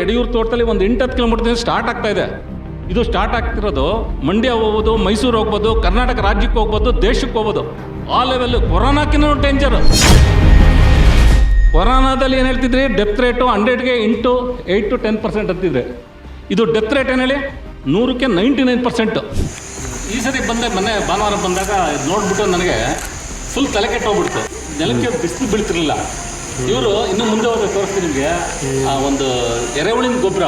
ಯಡಿಯೂರು ತೋಟದಲ್ಲಿ ಒಂದು ಎಂಟತ್ತು ಕಿಲೋಮೀಟರ್ ಸ್ಟಾರ್ಟ್ ಆಗ್ತಾ ಇದೆ. ಇದು ಸ್ಟಾರ್ಟ್ ಆಗ್ತಿರೋದು ಮಂಡ್ಯ ಹೋಗ್ಬೋದು, ಮೈಸೂರು ಹೋಗ್ಬೋದು, ಕರ್ನಾಟಕ ರಾಜ್ಯಕ್ಕೆ ಹೋಗ್ಬೋದು, ದೇಶಕ್ಕೆ ಹೋಗ್ಬೋದು. ಆ ಲೆವೆಲ್ ಕೊರೋನಾಕ್ಕಿಂತ ಡೇಂಜರ್ ಕೊರೋನಾದಲ್ಲಿ ಏನು ಹೇಳ್ತಿದ್ರಿ? Death rate ಹಂಡ್ರೆಡ್ಗೆ into eight to ten percent ಅಂತಿದ್ರೆ ಇದು ಡೆತ್ ರೇಟ್ ಏನು ಹೇಳಿ? ನೂರಕ್ಕೆ ನೈಂಟಿ ನೈನ್ ಪರ್ಸೆಂಟು ಈ ಸರಿ ಬಂದೆ, ಮೊನ್ನೆ ಭಾನುವಾರ ಬಂದಾಗ ನೋಡ್ಬಿಟ್ಟು ನನಗೆ ಫುಲ್ ತಲೆ ಕೆಟ್ಟೋಗ್ಬಿಡ್ತು. ನೆಲಕ್ಕೆ ಬಿಸಿಲು ಬೀಳ್ತಿರ್ಲಿಲ್ಲ. ಇವರು ಇನ್ನು ಮುಂದೆ ಹೋದ್ರೆ ತೋರಿಸ್ತೀನಿ ನಿಮಗೆ. ಆ, ಒಂದು ಎರೆಹುಳಿನ ಗೊಬ್ಬರ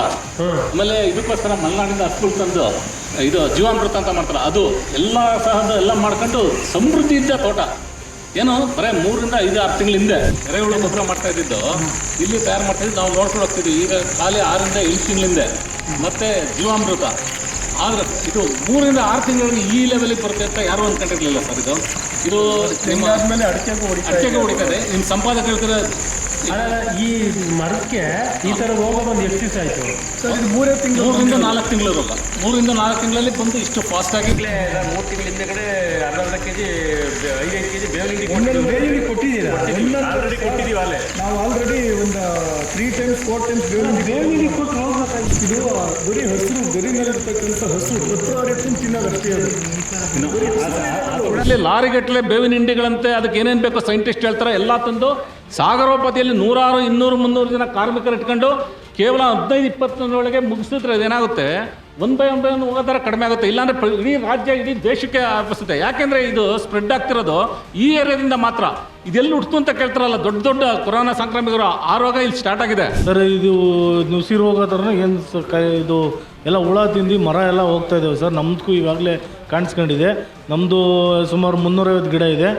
ಆಮೇಲೆ ಇದಕ್ಕೋಸ್ಕರ ಮಲೆನಾಡಿಂದ ಹಸ್ಗಳು ತಂದು, ಇದು ಜೀವಾಮೃತ ಅಂತ ಮಾಡ್ತಾರೆ. ಅದು ಎಲ್ಲ ಸಹದ ಎಲ್ಲ ಮಾಡ್ಕೊಂಡು ಸಮೃದ್ಧಿ ಇದ್ದ ತೋಟ. ಏನು, ಬರೀ ಮೂರರಿಂದ ಐದು, ಆರು ತಿಂಗಳ ಹಿಂದೆ ಎರೆಹುಳು ಗೊಬ್ಬರ ಮಾಡ್ತಾ ಇದ್ದಿದ್ದು. ಇಲ್ಲಿ ತಯಾರು ಮಾಡ್ತಾ ಇದ್ದು ನಾವು ನೋಡ್ಕೊಂಡು ಹೋಗ್ತಿದ್ವಿ. ಈಗ ಖಾಲಿ ಆರರಿಂದ ಏಳು ತಿಂಗಳ ಹಿಂದೆ. ಮತ್ತೆ ಜೀವಾಮೃತ. ಆದ್ರೆ ಇದು ಮೂರರಿಂದ ಆರು ತಿಂಗಳಿಗೆ ಈ ಲೆವೆಲಿಗೆ ಬರುತ್ತೆ ಅಂತ ಯಾರು ಅನ್ಕೊಂಡಿರ್ಲಿಲ್ಲ ಸರ್ ಇದು. ಇದು ನಿಮ್ಮ ಅಡಿಕೆಗೂ ಹೊಡಿತಾ ಅಡಿಕೆಗೆ ಹೊಡಿತದೆ ನಿಮ್ಮ ಸಂಪಾದಕ ಹೇಳ್ತಾರೆ ಅಲ್ಲ, ಈ ಮರಕ್ಕೆ ಈ ತರ ರೋಗ ಬಂದು ಎಷ್ಟು ದಿವಸ ಆಯ್ತು. ಸರ್ ಇದು ಮೂರೇ ತಿಂಗಳು ಮೂರಿಂದ ನಾಲ್ಕು ತಿಂಗಳು ರೋಗ ಮೂರರಿಂದ ನಾಲ್ಕು ತಿಂಗಳಲ್ಲಿ ಬಂದು ಇಷ್ಟು ಫಾಸ್ಟ್ ಆಗಿ ಮೂರು ತಿಂಗಳ ಹಿಂದೆಗಡೆ ಅರ್ಧ ಅರ್ಧ ಕೆ ಜಿ ಐದೈದು ಕೆ ಜಿ ಬೇವಿನ ಬೇವಿನ ಕೊಟ್ಟಿದ್ದೀರಾ? ಆಲ್ರೆಡಿ ಕೊಟ್ಟಿದ್ದೀವಿ ಅಲ್ಲೇ. ನಾವು ಆಲ್ರೆಡಿ ಒಂದು ತ್ರೀ ಟೈಮ್ಸ್ ಫೋರ್ ಟೈಮ್ಸ್ ಬೇವಿನ ಬೇವಿನ ಕೊಟ್ಟು ಹೋಗ್ಬೇಕಾಗಿತ್ತು ಇದು ಬರೀ ಹಸಿರು ಗರಿನಲ್ಲಿರ್ತಕ್ಕಂಥ ಹಸಿರು. ಹತ್ತು ಎತ್ತಿನ ತಿನ್ನೋದಷ್ಟೇ ಅದು. ಅಲ್ಲಿ ಲಾರಿಗಟ್ಟಲೆ ಬೇವಿನ ಹಿಂಡಿಗಳಂತೆ ಅದಕ್ಕೆ ಏನೇನು ಬೇಕೋ ಸೈಂಟಿಸ್ಟ್ ಹೇಳ್ತಾರೆ ಎಲ್ಲ ತಂದು ಸಾಗರೋಪತಿಯಲ್ಲಿ ನೂರಾರು, ಇನ್ನೂರು, ಮುನ್ನೂರು ಜನ ಕಾರ್ಮಿಕರು ಇಟ್ಕೊಂಡು ಕೇವಲ ಹದಿನೈದು, ಇಪ್ಪತ್ತೊಂದರೊಳಗೆ ಮುಗಿಸಿದ್ರೆ ಅದೇನಾಗುತ್ತೆ one by one by one ಹೋಗೋ ಥರ ಕಡಿಮೆ ಆಗುತ್ತೆ. ಇಲ್ಲಾಂದರೆ ಇಡೀ ರಾಜ್ಯ, ಇಡೀ ದೇಶಕ್ಕೆ ಅಪಿಸುತ್ತೆ ಯಾಕೆಂದರೆ ಇದು ಸ್ಪ್ರೆಡ್ ಆಗ್ತಿರೋದು ಈ ಏರಿಯಾದಿಂದ ಮಾತ್ರ. ಇದೆಲ್ಲ ಹುಡ್ತು ಅಂತ ಕೇಳ್ತಾರಲ್ಲ, ದೊಡ್ಡ ದೊಡ್ಡ ಕೊರೋನಾ ಸಾಂಕ್ರಾಮಿಕರು ಆ ರೋಗ ಇಲ್ಲಿ ಸ್ಟಾರ್ಟ್ ಆಗಿದೆ. ಸರ್, ಇದು ನುಸಿ ರೋಗ ಥರನೂ ಏನು ಕೈ ಇದು ಎಲ್ಲ ಹುಳ ತಿಂದು ಮರ ಎಲ್ಲ ಹೋಗ್ತಾ ಇದ್ದೇವೆ ಸರ್. ನಮ್ದಕ್ಕೂ ಈಗಾಗಲೇ ಕಾಣಿಸ್ಕೊಂಡಿದೆ. ನಮ್ಮದು ಸುಮಾರು ಮುನ್ನೂರೈವತ್ತು ಗಿಡ ಇದೆ.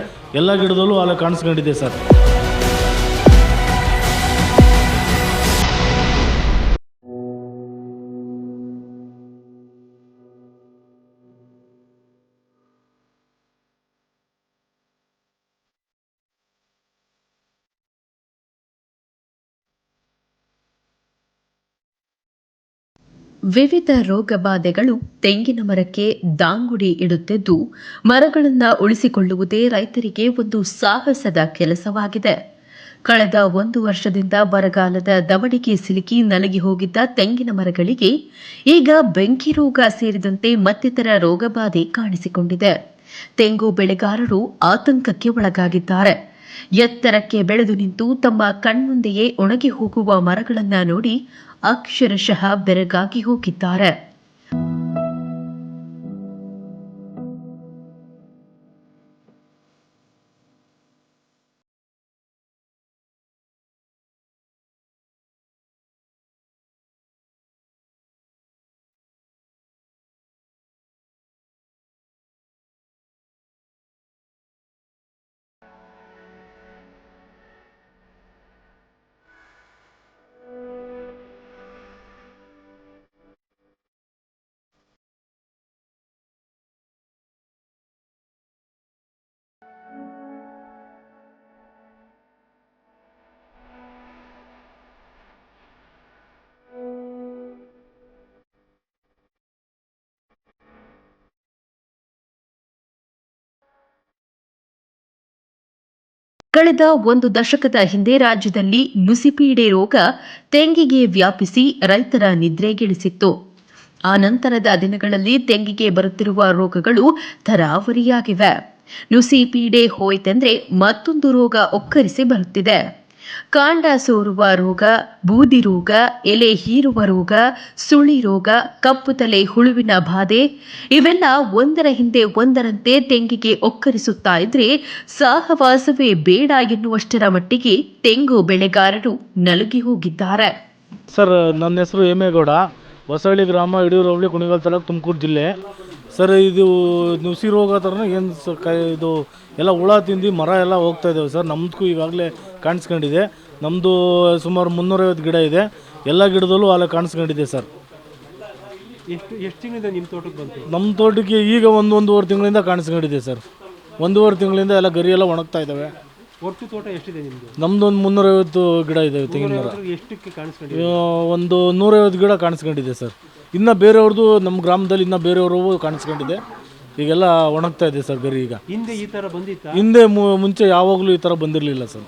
ಎಲ್ಲ ಗಿಡದಲ್ಲೂ ಅಲ್ಲ ಕಾಣಿಸ್ಕೊಂಡಿದೆ ಸರ್. ವಿವಿಧ ರೋಗ ಬಾಧೆಗಳು ತೆಂಗಿನ ಮರಕ್ಕೆ ದಾಂಗುಡಿ ಇಡುತ್ತಿದ್ದು, ಮರಗಳನ್ನು ಉಳಿಸಿಕೊಳ್ಳುವುದೇ ರೈತರಿಗೆ ಒಂದು ಸಾಹಸದ ಕೆಲಸವಾಗಿದೆ. ಕಳೆದ ಒಂದು ವರ್ಷದಿಂದ ಬರಗಾಲದ ದವಡಿಗೆ ಸಿಲುಕಿ ನಲಗಿ ಹೋಗಿದ್ದ ತೆಂಗಿನ ಮರಗಳಿಗೆ ಈಗ ಬೆಂಕಿ ರೋಗ ಸೇರಿದಂತೆ ಮತ್ತಿತರ ರೋಗಬಾಧೆ ಕಾಣಿಸಿಕೊಂಡಿದೆ. ತೆಂಗು ಬೆಳೆಗಾರರು ಆತಂಕಕ್ಕೆ ಒಳಗಾಗಿದ್ದಾರೆ. ಎತ್ತರಕ್ಕೆ ಬೆಳೆದು ನಿಂತು ತಮ್ಮ ಕಣ್ಮುಂದೆಯೇ ಒಣಗಿ ಹೋಗುವ ಮರಗಳನ್ನ ನೋಡಿ ಅಕ್ಷರಶಃ ಬೆರಗಾಗಿ ಹೋಗಿದ್ದಾರೆ. ಕಳೆದ ಒಂದು ದಶಕದ ಹಿಂದೆ ರಾಜ್ಯದಲ್ಲಿ ನುಸಿಪೀಡೆ ರೋಗ ತೆಂಗಿಗೆ ವ್ಯಾಪಿಸಿ ರೈತರ ನಿದ್ರೆಗೆಳಿಸಿತ್ತು ಆ ನಂತರದ ದಿನಗಳಲ್ಲಿ ತೆಂಗಿಗೆ ಬರುತ್ತಿರುವ ರೋಗಗಳು ತರಾವರಿಯಾಗಿವೆ ನುಸಿಪೀಡೆ ಹೋಯ್ತೆಂದ್ರೆ ಮತ್ತೊಂದು ರೋಗ ಒಕ್ಕರಿಸಿ ಬರುತ್ತಿದೆ. ಕಾಂಡ ಸೋರುವ ರೋಗ, ಬೂದಿ ರೋಗ, ಎಲೆ ಹೀರುವ ರೋಗ, ಸುಳಿ ರೋಗ, ಕಪ್ಪು ತಲೆ, ಹುಳುವಿನ ಬಾಧೆ, ಇವೆಲ್ಲ ಒಂದರ ಹಿಂದೆ ಒಂದರಂತೆ ತೆಂಗಿಗೆ ಒಕ್ಕರಿಸುತ್ತಾ ಇದ್ರೆ ಸಹವಾಸವೇ ಬೇಡ ಎನ್ನುವಷ್ಟರ ಮಟ್ಟಿಗೆ ತೆಂಗು ಬೆಳೆಗಾರರು ನಲುಗಿ ಹೋಗಿದ್ದಾರೆ. ಸರ್, ನನ್ನ ಹೆಸರು ಹೇಮೇಗೌಡ. ಹೊಸಳ್ಳಿ ಗ್ರಾಮ ಯಡಿಯೂರು ಹೋಬಳಿ ಕುಣಿಗಲ್ ತಾಲೂಕು ತುಮಕೂರು ಜಿಲ್ಲೆ. ಸರ್ ಇದು ನುಸಿ ರೋಗ ಥರನೇ ಏನು ಸರ್ ಕೈ ಇದು ಎಲ್ಲ ಹುಳ ತಿಂದು ಮರ ಎಲ್ಲ ಹೋಗ್ತಾ ಇದ್ದಾವೆ ಸರ್. ನಮ್ದಕ್ಕೂ ಈಗಾಗಲೇ ಕಾಣಿಸ್ಕೊಂಡಿದೆ. ನಮ್ಮದು ಸುಮಾರು ಮುನ್ನೂರೈವತ್ತು ಗಿಡ ಇದೆ. ಎಲ್ಲ ಗಿಡದಲ್ಲೂ ಅಲ್ಲ ಕಾಣಿಸ್ಕೊಂಡಿದೆ ಸರ್. ಎಷ್ಟು ಎಷ್ಟು ತಿಂಗಳಿಂದ ನಿಮ್ಮ ತೋಟಕ್ಕೆ ಬಂತು? ನಮ್ಮ ತೋಟಕ್ಕೆ ಈಗ ಒಂದು ಒಂದೂವರೆ ತಿಂಗಳಿಂದ ಕಾಣಿಸ್ಕೊಂಡಿದೆ ಸರ್. ಒಂದೂವರೆ ತಿಂಗಳಿಂದ ಎಲ್ಲ ಗರಿ ಎಲ್ಲ ಒಣಗ್ತಾ ಇದ್ದಾವೆ ಒಟ್ಟು ತೋಟ ಎಷ್ಟಿದೆ ನಿಮ್ಮದು ನಮ್ಮದು ಒಂದು ಮುನ್ನೂರೈವತ್ತು ಗಿಡ ಇದೆ ತೆಂಗಿನ ಮರ. ಎಷ್ಟಕ್ಕೆ ಕಾಣಿಸ್ಕೊಂಡಿದೆ? ಆ, ಒಂದು ನೂರೈವತ್ತು ಗಿಡ ಕಾಣಿಸ್ಕೊಂಡಿದೆ ಸರ್. ಇನ್ನು ಬೇರೆಯವ್ರದ್ದು ನಮ್ಮ ಗ್ರಾಮದಲ್ಲಿ ಇನ್ನು ಬೇರೆಯವರು ಕಾಣಿಸ್ಕೊಂಡಿದೆ. ಈಗೆಲ್ಲ ಒಣಗ್ತಾ ಇದೆ ಸರ್ ಗರಿ ಈಗ. ಹಿಂದೆ ಈ ತರ ಬಂದಿತ್ತು? ಹಿಂದೆ ಮು- ಮುಂಚೆ ಯಾವಾಗಲೂ ಈ ಥರ ಬಂದಿರಲಿಲ್ಲ ಸರ್.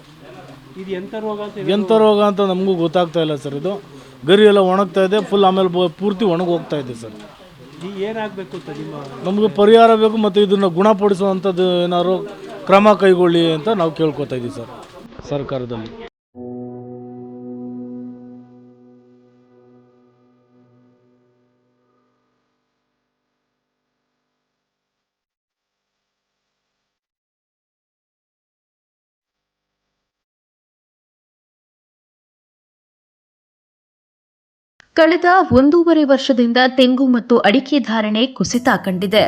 ಇದು ಎಂತ ರೋಗ ಅಂತ ಎಂಥ ರೋಗ ಅಂತ ನಮಗೂ ಗೊತ್ತಾಗ್ತಾ ಇಲ್ಲ ಸರ್ ಇದು. ಗರಿ ಎಲ್ಲ ಒಣಗ್ತಾ ಇದೆ ಫುಲ್ ಆಮೇಲೆ ಬ- ಪೂರ್ತಿ ಒಣಗಿ ಹೋಗ್ತಾ ಇದೆ ಸರ್. ಏನಾಗಬೇಕು ಅಂತ ನಿಮ್ಮ ನಮಗೆ ಪರಿಹಾರ ಬೇಕು ಮತ್ತು ಇದನ್ನು ಗುಣಪಡಿಸುವಂಥದ್ದು ಏನಾದ್ರು ಕ್ರಮ ಕೈಗೊಳ್ಳಿ ಅಂತ ನಾವು ಕೇಳ್ಕೊತಾ ಇದ್ದೀವಿ ಸರ್. ಸರ್ಕಾರದಲ್ಲಿ. ಕಳೆದ ಒಂದೂವರೆ ವರ್ಷದಿಂದ ತೆಂಗು ಮತ್ತು ಅಡಿಕೆ ಧಾರಣೆ ಕುಸಿತ ಕಂಡಿದೆ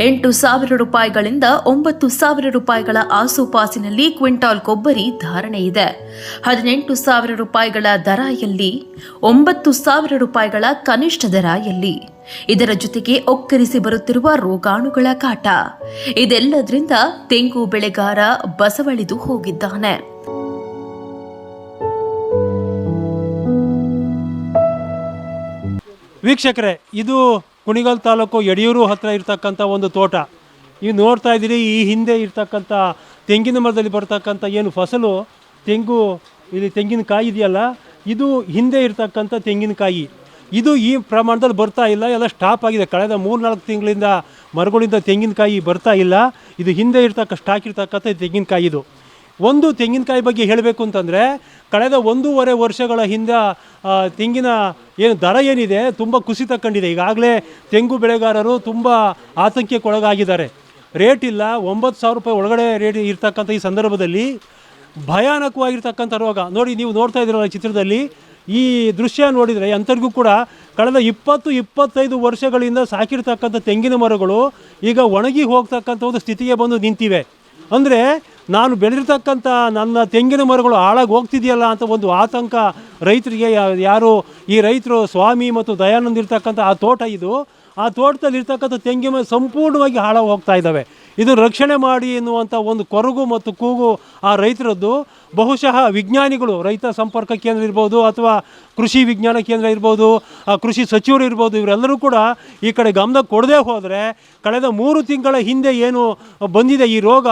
ಎಂಟು ಸಾವಿರ ರೂಪಾಯಿಗಳಿಂದ ಒಂಬತ್ತು ಸಾವಿರ ರೂಪಾಯಿಗಳ ಆಸುಪಾಸಿನಲ್ಲಿ ಕ್ವಿಂಟಾಲ್ ಕೊಬ್ಬರಿ ಧಾರಣೆ ಇದೆ. ಹದಿನೆಂಟು ಸಾವಿರ ರೂಪಾಯಿಗಳ ದರ ಎಲ್ಲಿ? ಒಂಬತ್ತು ಸಾವಿರ ರೂಪಾಯಿಗಳ ಕನಿಷ್ಠ ದರ ಎಲ್ಲಿ? ಇದರ ಜೊತೆಗೆ ಒಕ್ಕರಿಸಿ ಬರುತ್ತಿರುವ ರೋಗಾಣುಗಳ ಕಾಟ. ಇದೆಲ್ಲದರಿಂದ ತೆಂಗು ಬೆಳೆಗಾರ ಬಸವಳಿದು ಹೋಗಿದ್ದಾನೆ. ವೀಕ್ಷಕರೇ, ಇದು ಕುಣಿಗಲ್ ತಾಲೂಕು ಯಡಿಯೂರು ಹತ್ತಿರ ಇರ್ತಕ್ಕಂಥ ಒಂದು ತೋಟ. ನೀವು ನೋಡ್ತಾ ಇದ್ದೀರಿ, ಈ ಹಿಂದೆ ಇರ್ತಕ್ಕಂಥ ತೆಂಗಿನ ಮರದಲ್ಲಿ ಬರ್ತಕ್ಕಂಥ ಏನು ಫಸಲು, ತೆಂಗು, ಇಲ್ಲಿ ತೆಂಗಿನಕಾಯಿ ಇದೆಯಲ್ಲ, ಇದು ಹಿಂದೆ ಇರ್ತಕ್ಕಂಥ ತೆಂಗಿನಕಾಯಿ. ಇದು ಈ ಪ್ರಮಾಣದಲ್ಲಿ ಬರ್ತಾ ಇಲ್ಲ, ಎಲ್ಲ ಸ್ಟಾಪ್ ಆಗಿದೆ. ಕಳೆದ ಮೂರು ನಾಲ್ಕು ತಿಂಗಳಿಂದ ಮರಗಳಿಂದ ತೆಂಗಿನಕಾಯಿ ಬರ್ತಾ ಇಲ್ಲ. ಇದು ಹಿಂದೆ ಇರ್ತಕ್ಕ, ಸ್ಟಾಕ್ ಇರ್ತಕ್ಕಂಥ ತೆಂಗಿನಕಾಯಿ ಇದು. ಒಂದು ತೆಂಗಿನಕಾಯಿ ಬಗ್ಗೆ ಹೇಳಬೇಕು ಅಂತಂದರೆ ಕಳೆದ ಒಂದೂವರೆ ವರ್ಷಗಳ ಹಿಂದೆ ತೆಂಗಿನ ಏನು ದರ ಏನಿದೆ, ತುಂಬ ಕುಸಿತ ಕಂಡಿದೆ. ಈಗಾಗಲೇ ತೆಂಗು ಬೆಳೆಗಾರರು ತುಂಬ ಆತಂಕಕ್ಕೊಳಗಾಗಿದ್ದಾರೆ. ರೇಟ್ ಇಲ್ಲ, ಒಂಬತ್ತು ಸಾವಿರ ರೂಪಾಯಿ ಒಳಗಡೆ ರೇಟ್ ಇರ್ತಕ್ಕಂಥ ಈ ಸಂದರ್ಭದಲ್ಲಿ ಭಯಾನಕವಾಗಿರ್ತಕ್ಕಂಥ ರೋಗ. ನೋಡಿ, ನೀವು ನೋಡ್ತಾ ಇದ್ದೀರಲ್ಲ ಚಿತ್ರದಲ್ಲಿ, ಈ ದೃಶ್ಯ ನೋಡಿದರೆ ಅಂಥವ್ರಿಗೂ ಕೂಡ ಕಳೆದ ಇಪ್ಪತ್ತು, ಇಪ್ಪತ್ತೈದು ವರ್ಷಗಳಿಂದ ಸಾಕಿರ್ತಕ್ಕಂಥ ತೆಂಗಿನ ಮರಗಳು ಈಗ ಒಣಗಿ ಹೋಗ್ತಕ್ಕಂಥ ಒಂದು ಸ್ಥಿತಿಗೆ ಬಂದು ನಿಂತಿವೆ. ಅಂದರೆ ನಾನು ಬೆಳೆದಿರ್ತಕ್ಕಂಥ ನನ್ನ ತೆಂಗಿನ ಮರಗಳು ಹಾಳಾಗಿ ಹೋಗ್ತಿದೆಯಲ್ಲ ಅಂತ ಒಂದು ಆತಂಕ ರೈತರಿಗೆ, ಯಾರು ಈ ರೈತರು ಸ್ವಾಮಿ ಮತ್ತು ದಯಾನಂದ ಇರ್ತಕ್ಕಂಥ ಆ ತೋಟ ಇದು. ಆ ತೋಟದಲ್ಲಿ ಇರ್ತಕ್ಕಂಥ ತೆಂಗಿನ ಮರ ಸಂಪೂರ್ಣವಾಗಿ ಹಾಳಾಗಿ ಹೋಗ್ತಾ ಇದ್ದಾವೆ. ಇದು ರಕ್ಷಣೆ ಮಾಡಿ ಎನ್ನುವಂಥ ಒಂದು ಕೊರಗು ಮತ್ತು ಕೂಗು ಆ ರೈತರದ್ದು. ಬಹುಶಃ ವಿಜ್ಞಾನಿಗಳು, ರೈತ ಸಂಪರ್ಕ ಕೇಂದ್ರ ಇರ್ಬೋದು ಅಥವಾ ಕೃಷಿ ವಿಜ್ಞಾನ ಕೇಂದ್ರ ಇರ್ಬೋದು, ಆ ಕೃಷಿ ಸಚಿವರು ಇರ್ಬೋದು, ಇವರೆಲ್ಲರೂ ಕೂಡ ಈ ಕಡೆ ಗಮನ ಕೊಡದೇ ಹೋದರೆ ಕಳೆದ ಮೂರು ತಿಂಗಳ ಹಿಂದೆ ಏನು ಬಂದಿದೆ ಈ ರೋಗ?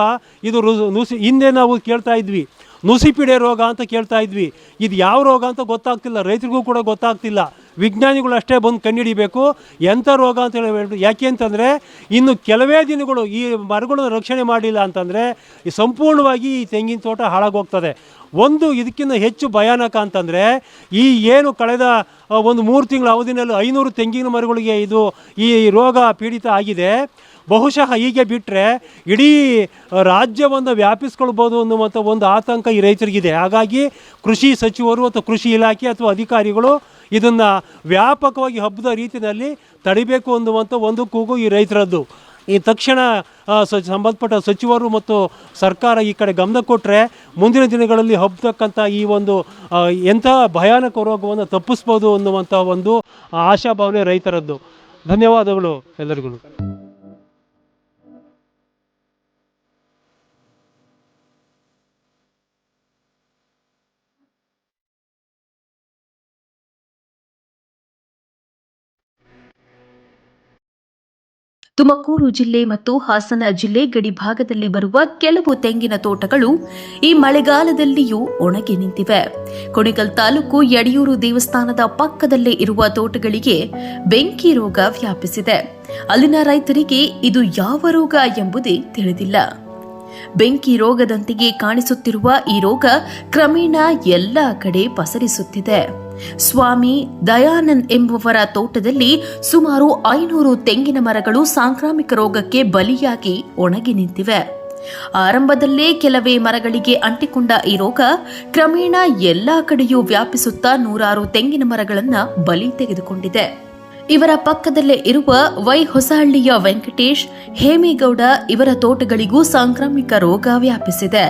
ಇದು ನುಸಿ, ಹಿಂದೆ ನಾವು ಕೇಳ್ತಾ ಇದ್ವಿ. ನುಸಿಪಿಡೆ ರೋಗ ಅಂತ ಕೇಳ್ತಾ ಇದ್ವಿ. ಇದು ಯಾವ ರೋಗ ಅಂತ ಗೊತ್ತಾಗ್ತಿಲ್ಲ. ರೈತರಿಗೂ ಕೂಡ ಗೊತ್ತಾಗ್ತಿಲ್ಲ. ವಿಜ್ಞಾನಿಗಳು ಅಷ್ಟೇ ಬಂದು ಕಂಡುಹಿಡಿಬೇಕು ಎಂಥ ರೋಗ ಅಂತ ಹೇಳಿ ಯಾಕೆ ಅಂತಂದರೆ ಇನ್ನು ಕೆಲವೇ ದಿನಗಳು ಈ ಮರಗಳನ್ನು ರಕ್ಷಣೆ ಮಾಡಿಲ್ಲ ಅಂತಂದರೆ ಈ ಸಂಪೂರ್ಣವಾಗಿ ಈ ತೆಂಗಿನ ತೋಟ ಹಾಳಾಗೋಗ್ತದೆ. ಒಂದು ಇದಕ್ಕಿಂತ ಹೆಚ್ಚು ಭಯಾನಕ ಅಂತಂದರೆ ಈ ಏನು ಕಳೆದ ಒಂದು ಮೂರು ತಿಂಗಳ ಅವಧಿನಲ್ಲಿ ಐನೂರು ತೆಂಗಿನ ಮರಗಳಿಗೆ ಇದು ಈ ರೋಗ ಪೀಡಿತ ಆಗಿದೆ. ಬಹುಶಃ ಹೀಗೆ ಬಿಟ್ಟರೆ ಇಡೀ ರಾಜ್ಯವನ್ನು ವ್ಯಾಪಿಸ್ಕೊಳ್ಬೋದು ಅನ್ನುವಂಥ ಒಂದು ಆತಂಕ ಈ ರೈತರಿಗಿದೆ. ಹಾಗಾಗಿ ಕೃಷಿ ಸಚಿವರು ಅಥವಾ ಕೃಷಿ ಇಲಾಖೆ ಅಥವಾ ಅಧಿಕಾರಿಗಳು ಇದನ್ನು ವ್ಯಾಪಕವಾಗಿ ಹಬ್ಬದ ರೀತಿಯಲ್ಲಿ ತಡಿಬೇಕು ಅನ್ನುವಂಥ ಒಂದು ಕೂಗು ಈ ರೈತರದ್ದು. ಈ ತಕ್ಷಣ ಸಂಬಂಧಪಟ್ಟ ಸಚಿವರು ಮತ್ತು ಸರ್ಕಾರ ಈ ಕಡೆ ಗಮನ ಕೊಟ್ಟರೆ ಮುಂದಿನ ದಿನಗಳಲ್ಲಿ ಹಬ್ಬತಕ್ಕಂಥ ಈ ಒಂದು ಎಂಥ ಭಯಾನಕ ರೋಗವನ್ನು ತಪ್ಪಿಸ್ಬೋದು ಅನ್ನುವಂಥ ಒಂದು ಆಶಾಭಾವನೆ ರೈತರದ್ದು. ಧನ್ಯವಾದಗಳು ಎಲ್ಲರಿಗೂ. ತುಮಕೂರು ಜಿಲ್ಲೆ ಮತ್ತು ಹಾಸನ ಜಿಲ್ಲೆ ಗಡಿ ಭಾಗದಲ್ಲಿ ಬರುವ ಕೆಲವು ತೆಂಗಿನ ತೋಟಗಳು ಈ ಮಳೆಗಾಲದಲ್ಲಿಯೂ ಒಣಗಿ ನಿಂತಿವೆ. ಕುಣಿಗಲ್ ತಾಲೂಕು ಯಡಿಯೂರು ದೇವಸ್ಥಾನದ ಪಕ್ಕದಲ್ಲೇ ಇರುವ ತೋಟಗಳಿಗೆ ಬೆಂಕಿ ರೋಗ ವ್ಯಾಪಿಸಿದೆ. ಅಲ್ಲಿನ ರೈತರಿಗೆ ಇದು ಯಾವ ರೋಗ ಎಂಬುದೇ ತಿಳಿದಿಲ್ಲ. ಬೆಂಕಿ ರೋಗದಂತೆಯೇ ಕಾಣಿಸುತ್ತಿರುವ ಈ ರೋಗ ಕ್ರಮೇಣ ಎಲ್ಲ ಕಡೆ ಪಸರಿಸುತ್ತಿದೆ. ಸ್ವಾಮಿ ದಯಾನಂದ್ ಎಂಬುವರ ತೋಟದಲ್ಲಿ ಸುಮಾರು ಐನೂರು ತೆಂಗಿನ ಮರಗಳು ಸಾಂಕ್ರಾಮಿಕ ರೋಗಕ್ಕೆ ಬಲಿಯಾಗಿ ಒಣಗಿ ನಿಂತಿವೆ. ಆರಂಭದಲ್ಲೇ ಕೆಲವೇ ಮರಗಳಿಗೆ ಅಂಟಿಕೊಂಡ ಈ ರೋಗ ಕ್ರಮೇಣ ಎಲ್ಲಾ ಕಡೆಯೂ ವ್ಯಾಪಿಸುತ್ತಾ ನೂರಾರು ತೆಂಗಿನ ಮರಗಳನ್ನು ಬಲಿ ತೆಗೆದುಕೊಂಡಿದೆ. ಇವರ ಪಕ್ಕದಲ್ಲೇ ಇರುವ ವೈ ಹೊಸಹಳ್ಳಿಯ ವೆಂಕಟೇಶ್, ಹೇಮೇಗೌಡ ಇವರ ತೋಟಗಳಿಗೂ ಸಾಂಕ್ರಾಮಿಕ ರೋಗ ವ್ಯಾಪಿಸಿದೆ.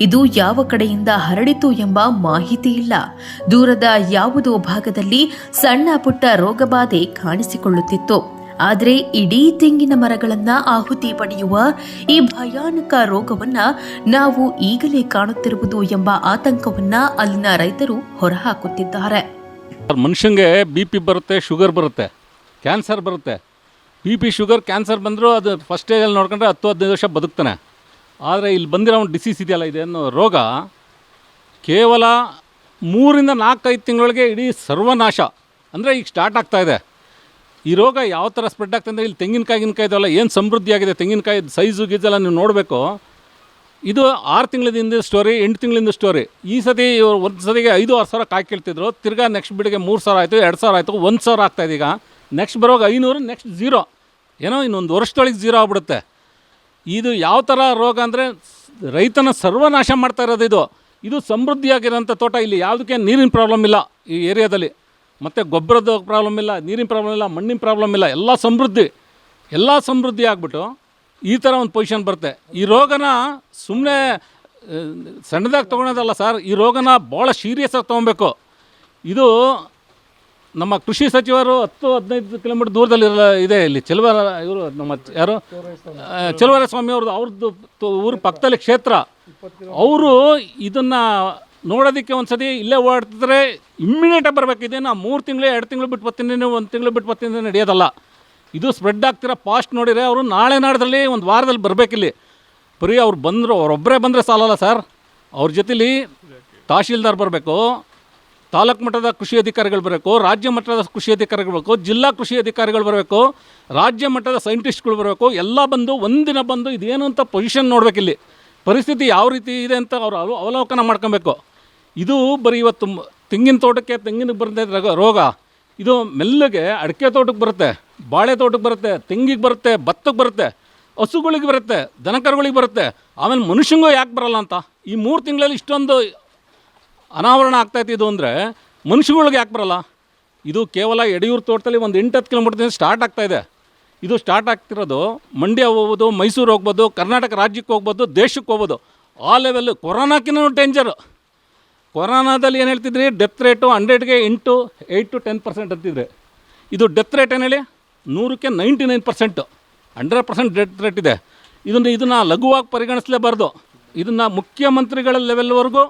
ಇದು ಯಾವ ಕಡೆಯಿಂದ ಹರಡಿತು ಎಂಬ ಮಾಹಿತಿ ಇಲ್ಲ ದೂರದ ಯಾವುದೋ ಭಾಗದಲ್ಲಿ ಸಣ್ಣ ಪುಟ್ಟ ರೋಗಬಾಧೆ ಕಾಣಿಸಿಕೊಳ್ಳುತ್ತಿತ್ತು. ಆದರೆ ಇಡೀ ತೆಂಗಿನ ಮರಗಳನ್ನ ಆಹುತಿ ಪಡೆಯುವ ಈ ಭಯಾನಕ ರೋಗವನ್ನ ನಾವು ಈಗಲೇ ಕಾಣುತ್ತಿರುವುದು ಎಂಬ ಆತಂಕವನ್ನ ಅಲ್ಲಿನ ರೈತರು ಹೊರಹಾಕುತ್ತಿದ್ದಾರೆ. ಮನುಷ್ಯಂಗೆ ಬಿ ಪಿ ಬರುತ್ತೆ, ಶುಗರ್ ಬರುತ್ತೆ. ಕ್ಯಾನ್ಸರ್ ಬರುತ್ತೆ. ಬಿ ಪಿ ಶುಗರ್ ಕ್ಯಾನ್ಸರ್ ಬಂದರೂ ಅದು ಫಸ್ಟ್ ಸ್ಟೇಜಲ್ಲಿ ನೋಡ್ಕೊಂಡ್ರೆ ಹತ್ತು, ಹದಿನೈದು ವರ್ಷ ಬದುಕ್ತಾನೆ. ಆದರೆ ಇಲ್ಲಿ ಬಂದಿರೋ ಒಂದು ಡಿಸೀಸ್ ಇದೆಯಲ್ಲ ಇದೇನು ರೋಗ ಕೇವಲ ಮೂರಿಂದ ನಾಲ್ಕೈದು ತಿಂಗಳಿಗೆ ಇಡೀ ಸರ್ವನಾಶ. ಅಂದರೆ ಈಗ ಸ್ಟಾರ್ಟ್ ಆಗ್ತಾ ಇದೆ. ಈ ರೋಗ ಯಾವ ಥರ ಸ್ಪ್ರೆಡ್ ಆಗ್ತದೆ ಅಂದರೆ ಇಲ್ಲಿ ತೆಂಗಿನಕಾಯಿ, ಗಿನ್ಕಾಯಿ ಇದೆಲ್ಲ ಏನು ಸಮೃದ್ಧಿಯಾಗಿದೆ ತೆಂಗಿನಕಾಯಿ ಸೈಜು ಗೀಜೆಲ್ಲ ನೀವು ನೋಡಬೇಕು. ಇದು ಆರು ತಿಂಗಳಿಂದ ಸ್ಟೋರಿ ಎಂಟು ತಿಂಗಳಿಂದ ಸ್ಟೋರಿ ಈ ಸತಿ ಒಂದು ಸತಿಗೆ ಐದು, ಆರು ಸಾವಿರ ಕಾಯಿ ಕೇಳ್ತಿದ್ರು ತಿರ್ಗಾ ನೆಕ್ಸ್ಟ್ ಬಿಡಿಗೆ ಮೂರು ಸಾವಿರ ಆಯಿತು, ಎರಡು ಸಾವಿರ ಆಯಿತು, ಒಂದು ಸಾವಿರ ಆಗ್ತಾಯಿದೆ ಈಗ. ನೆಕ್ಸ್ಟ್ ಬರೋವಾಗ ಐನೂರು ನೆಕ್ಸ್ಟ್ ಝೀರೋ ಏನೋ ಇನ್ನೊಂದು ವರ್ಷದೊಳಗೆ ಝೀರೋ ಆಗ್ಬಿಡುತ್ತೆ. ಇದು ಯಾವ ಥರ ರೋಗ ಅಂದರೆ ರೈತನ ಸರ್ವನಾಶ ಮಾಡ್ತಾ ಇರೋದು ಇದು. ಇದು ಸಮೃದ್ಧಿಯಾಗಿರೋಂಥ ತೋಟ. ಇಲ್ಲಿ ಯಾವುದಕ್ಕೆ ನೀರಿನ ಪ್ರಾಬ್ಲಮ್ ಇಲ್ಲ ಈ ಏರಿಯಾದಲ್ಲಿ. ಮತ್ತು ಗೊಬ್ಬರದ ಪ್ರಾಬ್ಲಮ್ ಇಲ್ಲ, ನೀರಿನ ಪ್ರಾಬ್ಲಮ್ ಇಲ್ಲ, ಮಣ್ಣಿನ ಪ್ರಾಬ್ಲಮ್ ಇಲ್ಲ, ಎಲ್ಲ ಸಮೃದ್ಧಿ. ಎಲ್ಲ ಸಮೃದ್ಧಿ ಆಗಿಬಿಟ್ಟು ಈ ಥರ ಒಂದು ಪೊಸಿಷನ್ ಬರುತ್ತೆ. ಈ ರೋಗನ ಸುಮ್ಮನೆ ಸಣ್ಣದಾಗಿ ತೊಗೊಳೋದಲ್ಲ ಸರ್. ಈ ರೋಗನ ಭಾಳ ಸೀರಿಯಸ್ಸಾಗಿ ತೊಗೊಬೇಕು. ಇದು ನಮ್ಮ ಕೃಷಿ ಸಚಿವರು ಹತ್ತು ಹದಿನೈದು ಕಿಲೋಮೀಟರ್ ದೂರದಲ್ಲಿ ಇದೆ ಇಲ್ಲಿ. ಚೆಲುವರ ಇವರು ನಮ್ಮ ಯಾರು? ಚೆಲುವರ ಸ್ವಾಮಿ ಅವ್ರದ್ದು ಅವ್ರದ್ದು ಊರು ಪಕ್ಕದಲ್ಲಿ ಕ್ಷೇತ್ರ. ಅವರು ಇದನ್ನು ನೋಡೋದಕ್ಕೆ ಒಂದು ಸತಿ ಇಲ್ಲೇ ಓಡಾಡ್ತಿದ್ರೆ ಇಮ್ಮಿಡಿಯೇಟಾಗಿ ಬರಬೇಕಿದೆ. ನಾ ಮೂರು ತಿಂಗಳು, ಎರಡು ತಿಂಗಳು ಬಿಟ್ಟು ಬರ್ತೀನಿ ಒಂದು ತಿಂಗಳು ಬಿಟ್ಟು ಬರ್ತೀನಿ ನಡೆಯೋದಲ್ಲ. ಇದು ಸ್ಪ್ರೆಡ್ ಆಗ್ತಿರೋ ಪಾಸ್ಟ್ ನೋಡಿದರೆ ಅವರು ನಾಳೆ ನಾಡಿದ್ರಲ್ಲಿ ಒಂದು ವಾರದಲ್ಲಿ ಬರಬೇಕಿಲ್ಲಿ. ಬರೀ ಅವ್ರು ಬಂದರು ಅವರೊಬ್ಬರೇ ಬಂದರೆ ಸಾಲಲ್ಲ ಸರ್ ಅವ್ರ ಜೊತೆಲಿ ತಹಶೀಲ್ದಾರ್ ಬರಬೇಕು. ತಾಲೂಕು ಮಟ್ಟದ ಕೃಷಿ ಅಧಿಕಾರಿಗಳು ಬರಬೇಕು, ರಾಜ್ಯ ಮಟ್ಟದ ಕೃಷಿ ಅಧಿಕಾರಿಗಳು ಬರಬೇಕು, ಜಿಲ್ಲಾ ಕೃಷಿ ಅಧಿಕಾರಿಗಳು ಬರಬೇಕು, ರಾಜ್ಯ ಮಟ್ಟದ ಸೈಂಟಿಸ್ಟ್ಗಳು ಬರಬೇಕು, ಎಲ್ಲ ಬಂದು ಒಂದಿನ ಬಂದು ಇದೇನು ಅಂತ ಪೊಸಿಷನ್ ನೋಡಬೇಕಿಲ್ಲಿ ಪರಿಸ್ಥಿತಿ ಯಾವ ರೀತಿ ಇದೆ ಅಂತ ಅವರು ಅವ- ಅವಲೋಕನ ಮಾಡ್ಕೊಬೇಕು. ಇದು ಬರೀ ಇವತ್ತು ತೆಂಗಿನ ತೋಟಕ್ಕೆ ತೆಂಗಿನ ಬರುತ್ತೆ ರೋಗ. ಇದು ಮೆಲ್ಲಗೆ ಅಡಿಕೆ ತೋಟಕ್ಕೆ ಬರುತ್ತೆ, ಬಾಳೆ ತೋಟಕ್ಕೆ ಬರುತ್ತೆ, ತೆಂಗಿಗೆ ಬರುತ್ತೆ, ಭತ್ತಕ್ಕೆ ಬರುತ್ತೆ, ಹಸುಗಳಿಗೆ ಬರುತ್ತೆ, ದನಕರುಗಳಿಗೆ ಬರುತ್ತೆ. ಆಮೇಲೆ ಮನುಷ್ಯಂಗೂ ಯಾಕೆ ಬರಲ್ಲ ಅಂತ? ಈ ಮೂರು ತಿಂಗಳಲ್ಲಿ ಇಷ್ಟೊಂದು ಅನಾವರಣ ಆಗ್ತಾಯಿತ್ತು ಅಂದರೆ ಮನುಷ್ಯಗಳಿಗೆ ಯಾಕೆ ಬರಲ್ಲ? ಇದು ಕೇವಲ ಯಡಿಯೂರು ತೋಟದಲ್ಲಿ ಒಂದು ಎಂಟು ಹತ್ತು ಕಿಲೋಮೀಟರ್ದಿಂದ ಸ್ಟಾರ್ಟ್ ಆಗ್ತಾ ಇದೆ. ಸ್ಟಾರ್ಟ್ ಆಗ್ತಿರೋದು ಮಂಡ್ಯ ಹೋಗ್ಬೋದು, ಮೈಸೂರು ಹೋಗ್ಬೋದು, ಕರ್ನಾಟಕ ರಾಜ್ಯಕ್ಕೆ ಹೋಗ್ಬೋದು, ದೇಶಕ್ಕೆ ಹೋಗ್ಬೋದು. ಆ ಲೆವೆಲ್ಲು ಕೊರೋನಾಕ್ಕಿಂತ ಡೇಂಜರು ಕೊರೋನಾದಲ್ಲಿ ಏನು ಹೇಳ್ತಿದ್ರಿ? ಡೆತ್ ರೇಟು ಹಂಡ್ರೆಡ್ಗೆ ಎಂಟು ಏಯ್ಟ್ ಟು ಟೆನ್ ಪರ್ಸೆಂಟ್ ಅಂತಿದ್ರೆ. ಇದು ಡೆತ್ ರೇಟ್ ಏನು ಹೇಳಿ? ನೂರಕ್ಕೆ ninety nine percent hundred percent death rate ಇದೆ. ಇದನ್ನು ಇದನ್ನು ಲಘುವಾಗಿ ಪರಿಗಣಿಸಲೇಬಾರ್ದು. ಇದನ್ನು ಮುಖ್ಯಮಂತ್ರಿಗಳ ಲೆವೆಲ್ವರೆಗೂ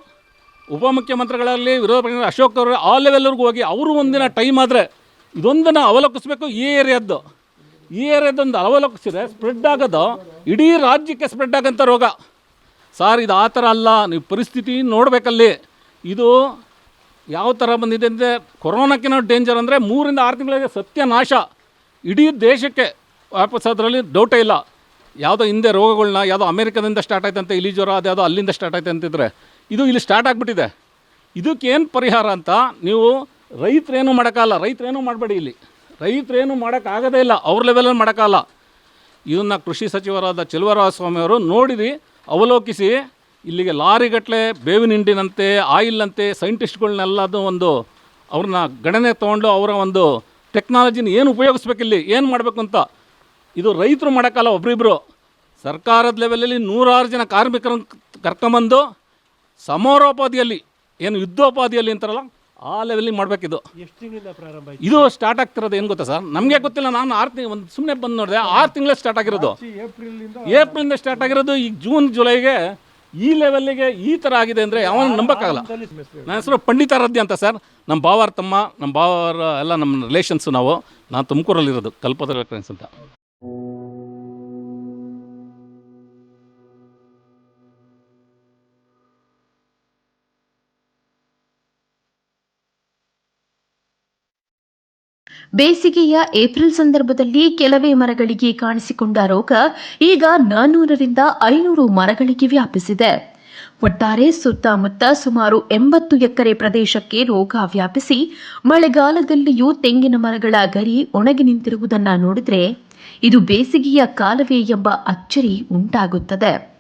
ಉಪಮುಖ್ಯಮಂತ್ರಿಗಳಲ್ಲಿ ವಿರೋಧ ಪಕ್ಷ ಅಶೋಕ್ ಅವರು ಆ ಲೆವೆಲ್ವರೆಗೂ ಹೋಗಿ ಅವರು ಒಂದಿನ ಟೈಮ್ ಆದರೆ ಇದೊಂದನ್ನು ಅವಲೋಕಿಸಬೇಕು ಈ ಏರಿಯಾದ್ದು. ಈ ಏರಿಯಾದೊಂದು ಅವಲೋಕಿಸಿದ್ರೆ ಸ್ಪ್ರೆಡ್ ಆಗೋದು, ಇಡೀ ರಾಜ್ಯಕ್ಕೆ ಸ್ಪ್ರೆಡ್ ಆಗೋಂಥ ರೋಗ. ಸಾರ್ ಇದು ಆ ಥರ ಅಲ್ಲ, ನೀವು ಪರಿಸ್ಥಿತಿ ನೋಡಬೇಕಲ್ಲಿ. ಇದು ಯಾವ ಥರ ಬಂದಿದೆ ಅಂದರೆ ಕೊರೋನಾಕ್ಕಿನ ಡೇಂಜರ್ ಅಂದರೆ ಮೂರಿಂದ ಆರು ತಿಂಗಳಿಗೆ ಸತ್ಯನಾಶ. ಇಡೀ ದೇಶಕ್ಕೆ ವಾಪಸ್ಸೋದ್ರಲ್ಲಿ ಡೌಟೇ ಇಲ್ಲ. ಯಾವುದೋ ಹಿಂದೆ ರೋಗಗಳನ್ನ ಯಾವುದೋ ಅಮೆರಿಕದಿಂದ ಸ್ಟಾರ್ಟ್ ಆಯ್ತಂತೆ, ಇಲಿ ಜ್ವರ ಅದ್ಯಾವುದೋ ಅಲ್ಲಿಂದ ಸ್ಟಾರ್ಟ್ ಆಯ್ತು ಅಂತಿದ್ರೆ ಇದು ಇಲ್ಲಿ ಸ್ಟಾರ್ಟ್ ಆಗಿಬಿಟ್ಟಿದೆ. ಇದಕ್ಕೇನು ಪರಿಹಾರ ಅಂತ ನೀವು ರೈತರೇನು ಮಾಡೋಕ್ಕಲ್ಲ ರೈತರೇನು ಮಾಡಬೇಡಿ ಇಲ್ಲಿ. ರೈತರೇನು ಮಾಡೋಕ್ಕಾಗದೇ ಇಲ್ಲ, ಅವ್ರ ಲೆವೆಲಲ್ಲಿ ಮಾಡೋಕ್ಕಲ್ಲ ಇದನ್ನು ಕೃಷಿ ಸಚಿವರಾದ ಸ್ವಾಮಿ ಅವರು ನೋಡಿರಿ ಅವಲೋಕಿಸಿ, ಇಲ್ಲಿಗೆ ಲಾರಿಗಟ್ಟಲೆ ಬೇವಿನ ಹಿಂಡಿನಂತೆ, ಆಯಿಲ್ನಂತೆ ಸೈಂಟಿಸ್ಟ್ಗಳನ್ನೆಲ್ಲದು ಒಂದು ಅವ್ರನ್ನ ಗಣನೆ ತೊಗೊಂಡು ಅವರ ಒಂದು ಟೆಕ್ನಾಲಜಿನ ಏನು ಉಪಯೋಗಿಸ್ಬೇಕಿಲ್ಲಿ, ಏನು ಮಾಡಬೇಕು ಅಂತ. ಇದು ರೈತರು ಮಾಡೋಕ್ಕಲ್ಲ ಒಬ್ರಿಬ್ರು. ಸರ್ಕಾರದ ಲೆವೆಲಲ್ಲಿ ನೂರಾರು ಜನ ಕಾರ್ಮಿಕರನ್ನು ಕರ್ಕೊಂಬಂದು ಸಮರೋಪಾದಿಯಲ್ಲಿ ಏನು ಯುದ್ಧೋಪಾದಿಯಲ್ಲಿ ಅಂತಾರಲ್ಲ ಆ ಲೆವೆಲ್ಲಿ ಮಾಡಬೇಕಿದು. ಎಷ್ಟು ತಿಂಗಳಿಂದ ಪ್ರಾರಂಭ ಆಯ್ತು? ಇದು ಸ್ಟಾರ್ಟ್ ಆಗ್ತಿರೋದು ಏನು ಗೊತ್ತಾ ಸರ್? ನಮಗೆ ಗೊತ್ತಿಲ್ಲ ನಾನು ಆರು ತಿಂಗ್ ಒಂದು ಸುಮ್ಮನೆ ಬಂದು ನೋಡಿದೆ ಆರು ತಿಂಗಳೇ ಸ್ಟಾರ್ಟ್ ಆಗಿರೋದು. ಏಪ್ರಿಲಿಂದ ಸ್ಟಾರ್ಟ್ ಆಗಿರೋದು ಈಗ ಜೂನ್ ಜುಲೈಗೆ ಈ ಲೆವೆಲ್ಲಿಗೆ ಈ ಥರ ಆಗಿದೆ ಅಂದರೆ ಯಾವ ನಂಬಕ್ಕಾಗಲ್ಲ. ನನ್ನ ಹೆಸರು ಪಂಡಿತಾರಾಧ್ಯ ಅಂತ ಸರ್. ನಮ್ಮ ಭಾವಾರ ತಮ್ಮ ನಮ್ಮ ಭಾವಾರ ಎಲ್ಲ ನಮ್ಮ ರಿಲೇಷನ್ಸು ನಾವು ನಾನು ತುಮಕೂರಲ್ಲಿರೋದು ಕಲ್ಪದ ಎಲೆಕ್ಟ್ರಾನಿಕ್ಸ್ ಅಂತ. ಬೇಸಿಗೆಯ ಏಪ್ರಿಲ್ ಸಂದರ್ಭದಲ್ಲಿ ಕೆಲವೇ ಮರಗಳಿಗೆ ಕಾಣಿಸಿಕೊಂಡ ರೋಗ ಈಗ ನಾನ್ನೂರರಿಂದ ಐನೂರು ಮರಗಳಿಗೆ ವ್ಯಾಪಿಸಿದೆ. ಒಟ್ಟಾರೆ ಸುತ್ತಮುತ್ತ ಸುಮಾರು ಎಂಬತ್ತು ಎಕರೆ ಪ್ರದೇಶಕ್ಕೆ ರೋಗ ವ್ಯಾಪಿಸಿ ಮಳೆಗಾಲದಲ್ಲಿಯೂ ತೆಂಗಿನ ಮರಗಳ ಗರಿ ಒಣಗಿ ನಿಂತಿರುವುದನ್ನು ನೋಡಿದರೆ ಇದು ಬೇಸಿಗೆಯ ಕಾಲವೇ ಎಂಬ ಅಚ್ಚರಿ ಉಂಟಾಗುತ್ತದೆ.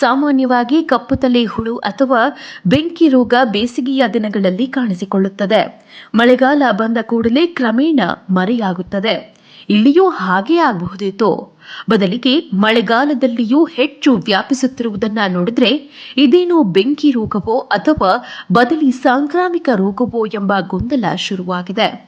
ಸಾಮಾನ್ಯವಾಗಿ ಕಪ್ಪು ತಲೆ ಹುಳು ಅಥವಾ ಬೆಂಕಿ ರೋಗ ಬೇಸಿಗೆಯ ದಿನಗಳಲ್ಲಿ ಕಾಣಿಸಿಕೊಳ್ಳುತ್ತದೆ. ಮಳೆಗಾಲ ಬಂದ ಕೂಡಲೇ ಕ್ರಮೇಣ ಮರೆಯಾಗುತ್ತದೆ. ಇಲ್ಲಿಯೂ ಹಾಗೇ ಆಗಬಹುದಿತ್ತು ಬದಲಿಗೆ ಮಳೆಗಾಲದಲ್ಲಿಯೂ ಹೆಚ್ಚು ವ್ಯಾಪಿಸುತ್ತಿರುವುದನ್ನು ನೋಡಿದ್ರೆ ಇದೇನು ಬೆಂಕಿ ರೋಗವೋ ಅಥವಾ ಬದಲಿ ಸಾಂಕ್ರಾಮಿಕ ರೋಗವೋ ಎಂಬ ಗೊಂದಲ ಶುರುವಾಗಿದೆ.